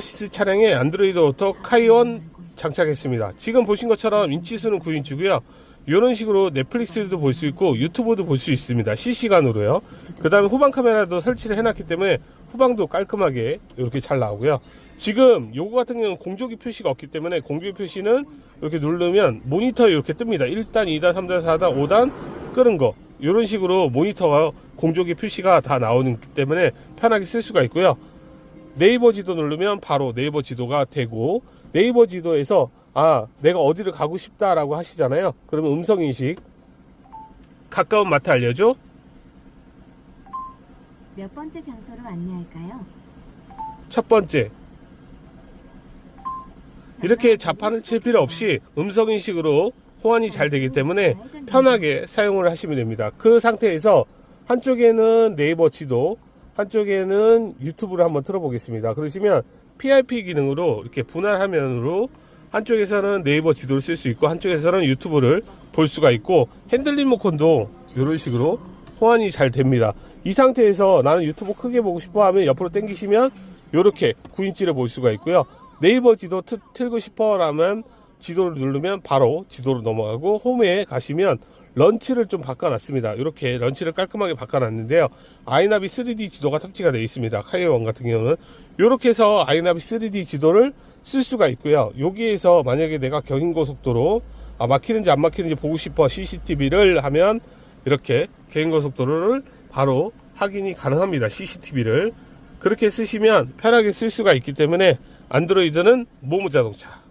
시스 차량에 안드로이드 오토 카이온 장착했습니다. 지금 보신 것처럼 인치수는 9인치고요. 이런 식으로 넷플릭스도 볼 수 있고 유튜브도 볼 수 있습니다. 실시간으로요. 그 다음에 후방 카메라도 설치를 해놨기 때문에 후방도 깔끔하게 이렇게 잘 나오고요. 지금 요거 같은 경우는 공조기 표시가 없기 때문에 공조기 표시는 이렇게 누르면 모니터에 이렇게 뜹니다. 1단, 2단, 3단, 4단, 5단 끄는 거. 이런 식으로 모니터와 공조기 표시가 다 나오기 때문에 편하게 쓸 수가 있고요. 네이버 지도 누르면 바로 네이버 지도가 되고 네이버 지도에서 아 내가 어디를 가고 싶다라고 하시잖아요. 그러면 음성 인식 가까운 마트 알려줘. 몇 번째 장소로 안내할까요? 첫 번째. 이렇게 자판을 칠 필요 없이 음성 인식으로 호환이 잘 되기 때문에 편하게 사용을 하시면 됩니다. 그 상태에서 한쪽에는 네이버 지도 한쪽에는 유튜브를 한번 틀어보겠습니다 그러시면 PRP 기능으로 이렇게 분할 화면으로 한쪽에서는 네이버 지도를 쓸 수 있고 한쪽에서는 유튜브를 볼 수가 있고 핸들 리모컨도 이런 식으로 호환이 잘 됩니다. 이 상태에서 나는 유튜브 크게 보고 싶어 하면 옆으로 당기시면 이렇게 9인치를 볼 수가 있고요. 네이버 지도 트- 틀고 싶어 라면 지도를 누르면 바로 지도로 넘어가고 홈에 가시면 런치를 좀 바꿔놨습니다. 이렇게 런치를 깔끔하게 바꿔놨는데요. 아이나비 3D 지도가 탑재가 되어 있습니다. 카이온 같은 경우는 이렇게 해서 아이나비 3D 지도를 쓸 수가 있고요. 여기에서 만약에 내가 경인고속도로 아, 막히는지 안 막히는지 보고 싶어 CCTV를 하면 이렇게 경인고속도로를 바로 확인이 가능합니다. CCTV를 그렇게 쓰시면 편하게 쓸 수가 있기 때문에 안드로이드는 모모자동차